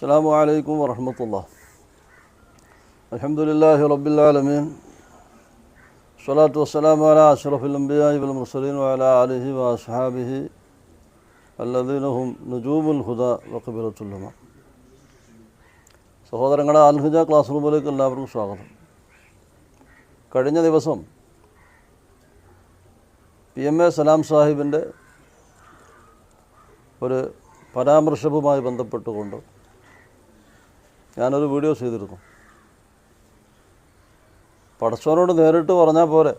السلام عليكم ورحمة الله الحمد لله رب العالمين الصلاة والسلام على أشرف الأنبياء والمرسلين وعلى آله وأصحابه الذين هم نجوم الهدى وقبلة العلماء സഹോദരങ്ങളെ അൽഹുജ ക്ലാസ് റൂമിലേക്ക് എല്ലാവർക്കും സ്വാഗതം കഴിഞ്ഞ ദിവസം പി എം എ സലാം സാഹിബിൻ്റെ ഒരു പരാമർശവുമായി ബന്ധപ്പെട്ടുകൊണ്ട് ഞാനൊരു വീഡിയോ ചെയ്തിരുന്നു. പടച്ചവനോട് നേരിട്ട് പറഞ്ഞാൽ പോരെ.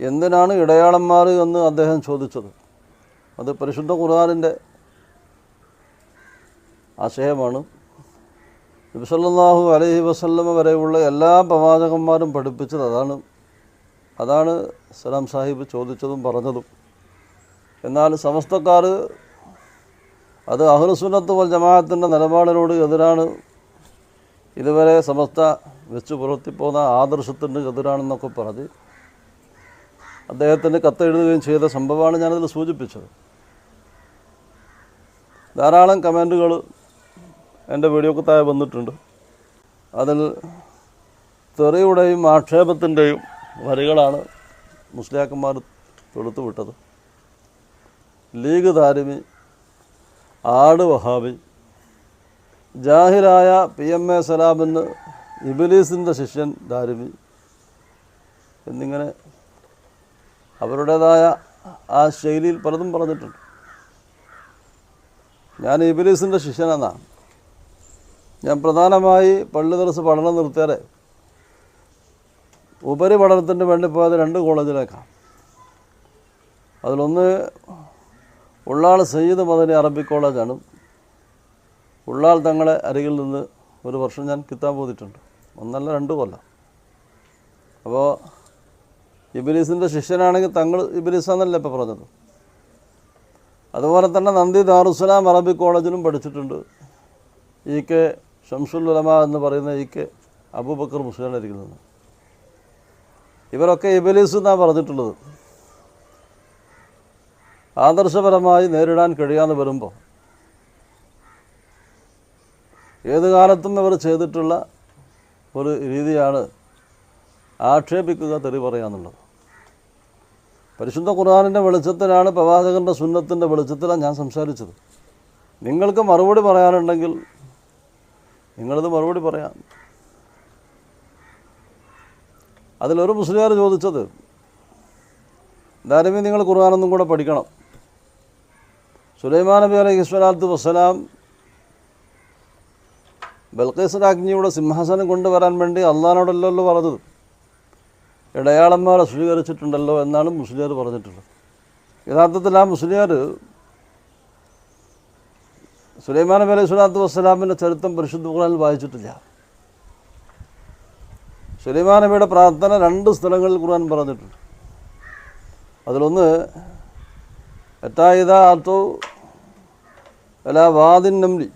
എന്തിനാണ് ഇടയാളന്മാർ എന്ന് അദ്ദേഹം ചോദിച്ചത്? അത് പരിശുദ്ധ ഖുർആാനിന്റെ ആശയമാണ്. നബിസല്ലാഹു അലൈഹി വസല്ലമ വരെയുള്ള എല്ലാ പ്രവാചകന്മാരും പഠിപ്പിച്ചത് അതാണ്. അതാണ് സലാം സാഹിബ് ചോദിച്ചതും പറഞ്ഞതും. എന്നാൽ സമസ്തക്കാർ അത് അഹ്ലുസുന്നത്ത് വൽ ജമാഅത്തിന്റെ നിലപാടിനോട് എതിരാണ്. ഇതുവരെ സമസ്ത വെച്ച് പുലർത്തിപ്പോന്ന ആദർശത്തിന് എതിരാണെന്നൊക്കെ പറഞ്ഞ് അദ്ദേഹത്തിന് കത്തെഴുതുകയും ചെയ്ത സംഭവമാണ് ഞാനതിൽ സൂചിപ്പിച്ചത്. ധാരാളം കമന്റുകൾ എന്റെ വീഡിയോക്ക് താഴെ വന്നിട്ടുണ്ട്. അതിൽ തെറിയുടെയും ആക്ഷേപത്തിന്റെയും വരികളാണ് മുസ്ലിയാക്കന്മാർ തൊടുത്തുവിട്ടത്. ലീഗ് താരിമി ആട് വഹാബി ജാഹിറായ പി എം എ സലാമെന്ന് ഇബിലീസിന്റെ ശിഷ്യൻ ദാരിമി. എന്നിങ്ങനെ അവരുടേതായ ആ ശൈലിയിൽ പലതും പറഞ്ഞിട്ടുണ്ട്. ഞാൻ ഇബിലീസിന്റെ ശിഷ്യനെന്നാണ് ഞാൻ പ്രധാനമായി പള്ളി ദിവസം പഠനം നിർത്തിയാലേ ഉപരിപഠനത്തിന് വേണ്ടി പോയത് രണ്ട് കോളേജിലേക്കാണ്. അതിലൊന്ന് ഉള്ളാൾ സയ്യിദ് മദനി അറബിക് കോളേജാണ് ഉള്ളാൾ തങ്ങളെ അരികിൽ നിന്ന് ഒരു വർഷം ഞാൻ കിത്താൻ പോന്നിട്ടുണ്ട് ഒന്നല്ല രണ്ട് കൊല്ലം. അപ്പോൾ ഇബിലീസിന്റെ ശിഷ്യനാണെങ്കിൽ തങ്ങൾ ഇബിലീസാന്നല്ലേ ഇപ്പോൾ പറഞ്ഞത്? അതുപോലെ തന്നെ നന്ദി ദാറുസലാം അറബിക് കോളേജിലും പഠിച്ചിട്ടുണ്ട്. ഇ കെ ഷംസുൽ ഉലമ എന്ന് പറയുന്ന ഇ കെ അബൂബക്കർ മുസ്ലിം ഇരിക്കുന്നത് ഇവരൊക്കെ ഇബലീസ് എന്നാണ് പറഞ്ഞിട്ടുള്ളത്? ആദർശപരമായി നേരിടാൻ കഴിയാതെ വരുമ്പോൾ ഏത് കാലത്തും ഇവർ ചെയ്തിട്ടുള്ള ഒരു രീതിയാണ് ആക്ഷേപിക്കുക തെറി പറയാന്നുള്ളത് പരിശുദ്ധ ഖുർആാനിന്റെ വെളിച്ചത്തിലാണ് പ്രവാചകന്റെ സുന്നത്തിന്റെ വെളിച്ചത്തിലാണ് ഞാൻ സംസാരിച്ചത്. നിങ്ങൾക്ക് മറുപടി പറയാനുണ്ടെങ്കിൽ നിങ്ങളത് മറുപടി പറയാം. അതിലൊരു മുസ്ലിംകാർ ചോദിച്ചത് ധാരമേ നിങ്ങൾ ഖുർആാനൊന്നും കൂടെ പഠിക്കണം. സുലൈമാൻ നബി അലൈഹി സ്വലാത്തു വസ്സലാം ബൽഖീസ് രാജ്ഞിയുടെ സിംഹാസനം കൊണ്ടുവരാൻ വേണ്ടി അള്ളഹാനോടല്ലോ പറഞ്ഞത്. ഇടയാളന്മാരെ സ്വീകരിച്ചിട്ടുണ്ടല്ലോ എന്നാണ് മുസ്ലിയാർ പറഞ്ഞിട്ടുള്ളത്. യഥാർത്ഥത്തിൽ ആ മുസ്ലിയാർ സുലൈമാൻ നബി അലൈഹി സ്വലാത്തു വസ്സലാമിന്റെ ചരിത്രം പരിശുദ്ധ ഖുർആനിൽ വായിച്ചിട്ടില്ല. സുലൈമാൻ നബിയുടെ പ്രാർത്ഥന രണ്ട് സ്ഥലങ്ങളിൽ ഖുർആൻ പറഞ്ഞിട്ടുണ്ട്. അതിലൊന്ന് എത്തായിത അത്തോ അല വാദിൻ നംലി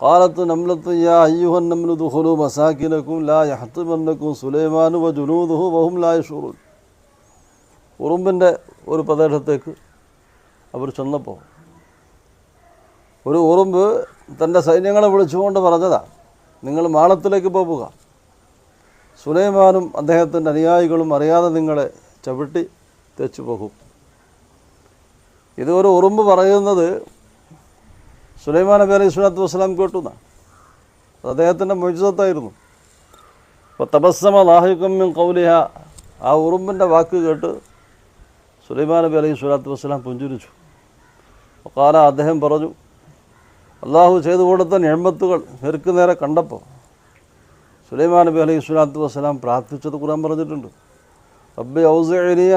قالت نملة يا أيها النمل ادخلوا مساكنكم لا يحطمنكم سليمان وجنوده وهم لا يشعرون ഉറുമ്പിൻ്റെ ഒരു പ്രദേശത്തേക്ക് അവർ ചെന്നപ്പോൾ ഒരു ഉറുമ്പ് തൻ്റെ സൈന്യങ്ങളെ വിളിച്ചുകൊണ്ട് പറഞ്ഞതാ നിങ്ങൾ മാളത്തിലേക്ക് പോകുക സുലൈമാനും അദ്ദേഹത്തിൻ്റെ അനുയായികളും അറിയാതെ നിങ്ങളെ ചവിട്ടി തെച്ചു പോകും ഇത് ഒരു ഉറുമ്പ് പറയുന്നത് സുലൈമാൻ നബി അലൈഹി സ്വലാത്തു വസ്സലാം കേട്ടു എന്നാണ് അത് അദ്ദേഹത്തിന്റെ മൊഴിസത്തായിരുന്നു അപ്പോൾ തപസ്സമ ലാഹിക്കമ്മിൻ കൗലിഹ ആ ഉറുമ്പിന്റെ വാക്ക് കേട്ട് സുലൈമാൻ നബി അലൈഹി സ്വലാത്തു വസ്സലാം പുഞ്ചിരിച്ചു. കാല അദ്ദേഹം പറഞ്ഞു അള്ളാഹു ചെയ്തു കൊടുത്ത ഞെമ്പത്തുകൾ നേർക്ക് നേരെ കണ്ടപ്പോൾ സുലൈമാൻ നബി അലൈഹി സ്വലാത്തു വസ്സലാം പ്രാർത്ഥിച്ചത് ഖുർആൻ പറഞ്ഞിട്ടുണ്ട്. റബ്ബി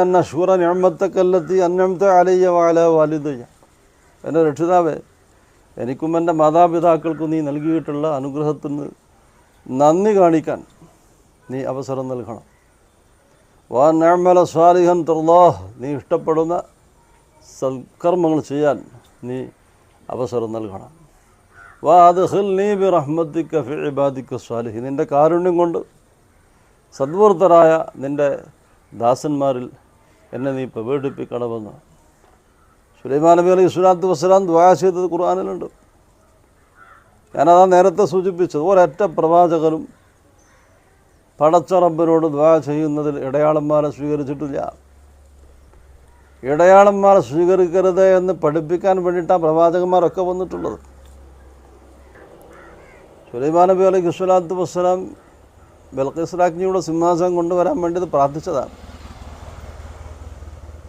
അന്ന ഷൂറ ഞാൻ നിഅമത്തക്കല്ലത്തി അന്നംത അലയ്യ വാല വാലിദയ്യ. എന്റെ രക്ഷിതാവേ എനിക്കും എന്റെ മാതാപിതാക്കൾക്കും നീ നൽകിയിട്ടുള്ള അനുഗ്രഹത്തിന് നന്ദി കാണിക്കാൻ നീ അവസരം നൽകണം. വാ നഅമല സ്വാലിഹൻ തുർലാഹ് നീ ഇഷ്ടപ്പെടുന്ന സൽക്കർമ്മങ്ങൾ ചെയ്യാൻ നീ അവസരം നൽകണം. വാ അത് ഹിൽ നീ ബി റഹ്മത്തിക്ക ഫിബാദിക്ക സ്വാലിഹി നിന്റെ കാരുണ്യം കൊണ്ട് സദ്വൃത്തരായ നിന്റെ ദാസന്മാരിൽ എന്നെ നീ പ്രവേടിപ്പിക്കണമെന്ന് സുലൈമാൻ നബി അലൈഹി സ്വലാത്തു വസ്സലാം ദ്വാ ചെയ്തത് ഖുർആാനിലുണ്ട്. ഞാനതാ നേരത്തെ സൂചിപ്പിച്ചത് ഒരൊറ്റ പ്രവാചകനും പടച്ച റബ്ബനോട് ദ്വാ ചെയ്യുന്നതിൽ ഇടയാളന്മാരെ സ്വീകരിച്ചിട്ടില്ല. ഇടയാളന്മാരെ സ്വീകരിക്കരുത് എന്ന് പഠിപ്പിക്കാൻ വേണ്ടിയിട്ടാണ് പ്രവാചകന്മാരൊക്കെ വന്നിട്ടുള്ളത്. സുലൈമാൻ നബി അലൈഹി സ്വലാത്തു വസ്സലാം ബൽഖീസ് രാജ്ഞിയുടെ സിംഹാസനം കൊണ്ടുവരാൻ വേണ്ടി ഇത് പ്രാർത്ഥിച്ചതാണ്.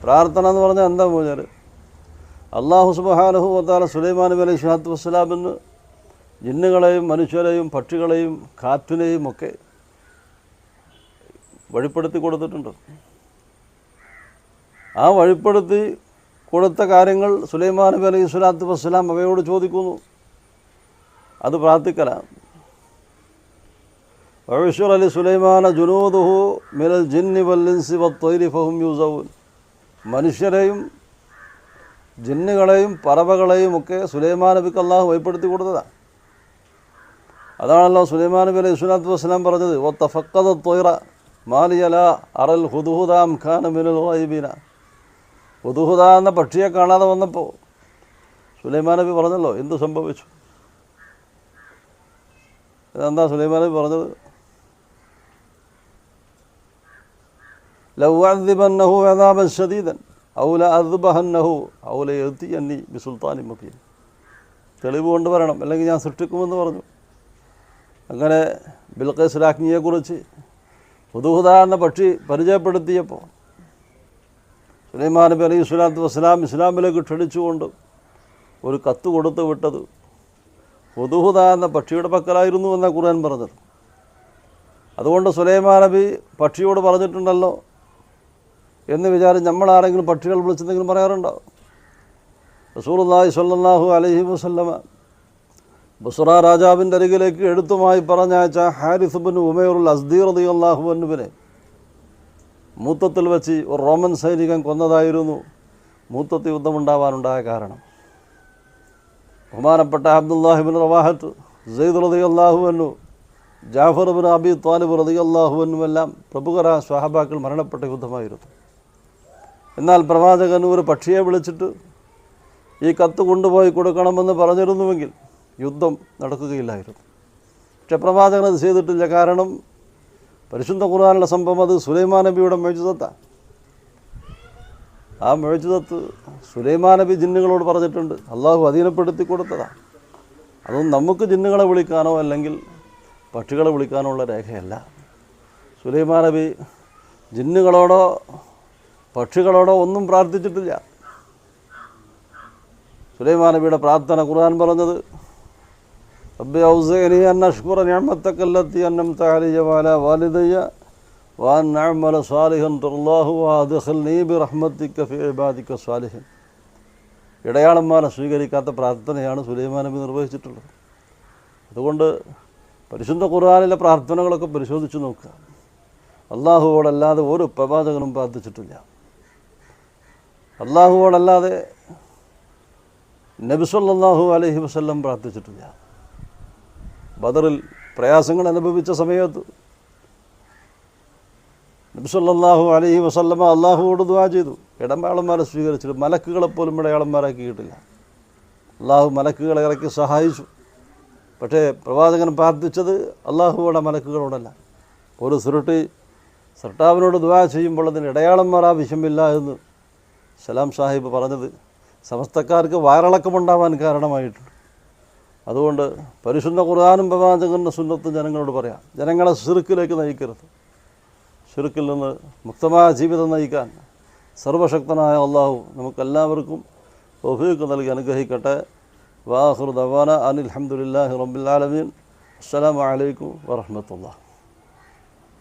പ്രാർത്ഥന എന്ന് പറഞ്ഞാൽ എന്താ പൂജാര് അള്ളാഹു സുബഹാനഹു വത്താല സുലൈമാൻ അലൈഹി സ്വലാത്തു വസ്സലാമിന് ജിന്നുകളെയും മനുഷ്യരെയും പക്ഷികളെയും കാറ്റിനെയും ഒക്കെ വഴിപ്പെടുത്തി കൊടുത്തിട്ടുണ്ട്. ആ വഴിപ്പെടുത്തി കൊടുത്ത കാര്യങ്ങൾ സുലൈമാൻ അലൈഹി സ്വലാത്തു വസ്സലാം അവയോട് ചോദിക്കുന്നു. അത് പ്രാർത്ഥിക്കലാണ്. വഴുഷുർ അലി സുലൈമാന ജുനൂദുഹു മിനൽ ജിന്നി വല്ലിൻസി വത്തൊയ്രി ഫഹും യൂസൗൻ മനുഷ്യരെയും ജിന്നുകളെയും പറവകളെയും ഒക്കെ സുലൈമാൻ നബിക്ക് അള്ളാഹു വഴിപ്പെടുത്തി കൊടുത്തതാണ് അതാണല്ലോ സുലൈമാൻ നബി അലൈഹി സ്വലാത്തു വസ്സലാം പറഞ്ഞത് ഓ തഫക്കത തൊയ്റ മാലിയല അറൽ ഹുദുഹുദാം ഖാൻ മിനൽ ഹുദുഹുദ എന്ന പക്ഷിയെ കാണാതെ വന്നപ്പോൾ സുലൈമാൻ നബി പറഞ്ഞല്ലോ എന്ത് സംഭവിച്ചു? ഇതെന്താ സുലൈമാൻ നബി പറഞ്ഞത്? ലൗഅദ്ദിബന്നഹു അദാബൻ ശദീദൻ. ഔല അദ്ബഹന്നഹു. ഔല യത്തിയന്നി ബിസുൽത്താനി മുഖീൻ തെളിവ് കൊണ്ടുവരണം അല്ലെങ്കിൽ ഞാൻ സൃഷ്ടിക്കുമെന്ന് പറഞ്ഞു. അങ്ങനെ ബിൽഖേസ് രാജ്ഞിയെക്കുറിച്ച് പുതുഹുദ എന്ന പക്ഷി പരിചയപ്പെടുത്തിയപ്പോൾ സുലൈമാൻ നബി അലൈഹി സ്വലാത്തു വസ്സലാം ഇസ്ലാമിലേക്ക് ക്ഷണിച്ചുകൊണ്ട് ഒരു കത്ത് കൊടുത്തു വിട്ടത് പുതുഹുദ എന്ന പക്ഷിയുടെ പക്കലായിരുന്നു എന്ന ഖുർആൻ പറഞ്ഞത്. അതുകൊണ്ട് സുലൈമാൻ നബി പക്ഷിയോട് പറഞ്ഞിട്ടുണ്ടല്ലോ എന്ന് വിചാരം നമ്മളാരെങ്കിലും പക്ഷികൾ വിളിച്ചെന്തെങ്കിലും പറയാറുണ്ടോ? റസൂലുള്ളാഹി സല്ലാഹു അലഹി വസല്ലമ. ബസുറ രാജാവിന്റെ അരികിലേക്ക് എഴുത്തുമായി പറഞ്ഞയച്ച ഹാരിസുബിൻ ഉമേറുൽ അസ്ദീർ റളിയല്ലാഹു അൻഹുവിനെ മൂത്തത്തിൽ വെച്ച് ഒരു റോമൻ സൈനികൻ കൊന്നതായിരുന്നു. മൂത്തത്ത് യുദ്ധമുണ്ടാവാനുണ്ടായ കാരണം. ബഹുമാനപ്പെട്ട അബ്ദുല്ലാഹിബിൻ റവാഹത്ത് സെയ്ദ് റതി അള്ളാഹു അന്നു ജാഫർ ബിൻ അബി താലിബ് റതി അള്ളാഹു എല്ലാം പ്രമുഖരായ സ്വഹാബാക്കൾ മരണപ്പെട്ട യുദ്ധമായിരുന്നു. എന്നാൽ പ്രവാചകൻ ഒരു പക്ഷിയെ വിളിച്ചിട്ട് ഈ കത്ത് കൊണ്ടുപോയി കൊടുക്കണമെന്ന് പറഞ്ഞിരുന്നുവെങ്കിൽ യുദ്ധം നടക്കുകയില്ലായിരുന്നു. പക്ഷെ പ്രവാചകൻ അത് ചെയ്തിട്ടില്ല. കാരണം പരിശുദ്ധ ഖുർആാനുള്ള സംഭവം അത് സുലൈമാ നബിയുടെ മെഴുതത്താണ് ആ മെഴുതത്ത് സുലൈമാ നബി ജിന്നുകളോട് പറഞ്ഞിട്ടുണ്ട്. അള്ളാഹു അധീനപ്പെടുത്തി കൊടുത്തതാണ് അതൊന്നും നമുക്ക് ജിന്നുകളെ വിളിക്കാനോ അല്ലെങ്കിൽ പക്ഷികളെ വിളിക്കാനോ ഉള്ള രേഖയല്ല. സുലൈമാ നബി ജിന്നുകളോടോ പക്ഷികളോടോ ഒന്നും പ്രാർത്ഥിച്ചിട്ടില്ല. സുലൈമാൻ നബിയുടെ പ്രാർത്ഥന ഖുർആൻ പറഞ്ഞത് ഫീ ഇബാദിക ഇടയാളന്മാരെ സ്വീകരിക്കാത്ത പ്രാർത്ഥനയാണ് സുലൈമാൻ നബി നിർവഹിച്ചിട്ടുള്ളത്. അതുകൊണ്ട് പരിശുദ്ധ ഖുർആാനിലെ പ്രാർത്ഥനകളൊക്കെ പരിശോധിച്ച് നോക്കുക. അള്ളാഹുവോടല്ലാതെ ഒരു പ്രവാചകനും പ്രാർത്ഥിച്ചിട്ടില്ല. അള്ളാഹുവോടല്ലാതെ നബിസ്വല്ലാഹു അലഹി വസ്ല്ലം പ്രാർത്ഥിച്ചിട്ടില്ല. ബദറിൽ പ്രയാസങ്ങൾ അനുഭവിച്ച സമയത്ത് നബിസ്വല്ലാഹു അലഹി വസല്ലമ അള്ളാഹുവോട് ദ്വാ ചെയ്തു. ഇടമ്പാളന്മാരെ സ്വീകരിച്ചിട്ട് മലക്കുകളെപ്പോലും ഇടയാളന്മാരാക്കിയിട്ടില്ല അള്ളാഹു മലക്കുകളെ ഇറക്കി സഹായിച്ചു. പക്ഷേ പ്രവാചകൻ പ്രാർത്ഥിച്ചത് അള്ളാഹുവോടെ മലക്കുകളോടല്ല. ഒരു സുരുട്ടി സർട്ടാവിനോട് ദ്വാ ചെയ്യുമ്പോൾ അതിന് ഇടയാളന്മാർ ആവശ്യമില്ല എന്ന് സലാം സാഹിബ് പറഞ്ഞത് സമസ്തക്കാർക്ക് വയറിളക്കമുണ്ടാവാൻ കാരണമായിട്ടുണ്ട്. അതുകൊണ്ട് പരിശുദ്ധ ഖുർആാനും പ്രവാചകന്റെ സുന്നത്തും ജനങ്ങളോട് പറയാം ജനങ്ങളെ സിറുക്കിലേക്ക് നയിക്കരുത്. ചുരുക്കിൽ നിന്ന് മുക്തമായ ജീവിതം നയിക്കാൻ സർവശക്തനായ അള്ളാഹു നമുക്കെല്ലാവർക്കും ഒഫീക്ക് നൽകി അനുഗ്രഹിക്കട്ടെ. വാഹുർ ദവാന അനിൽ അഹമ്മദില്ലാഹി അസ്സലാമു അലൈക്കും വറഹ്മത്തുള്ളാഹി.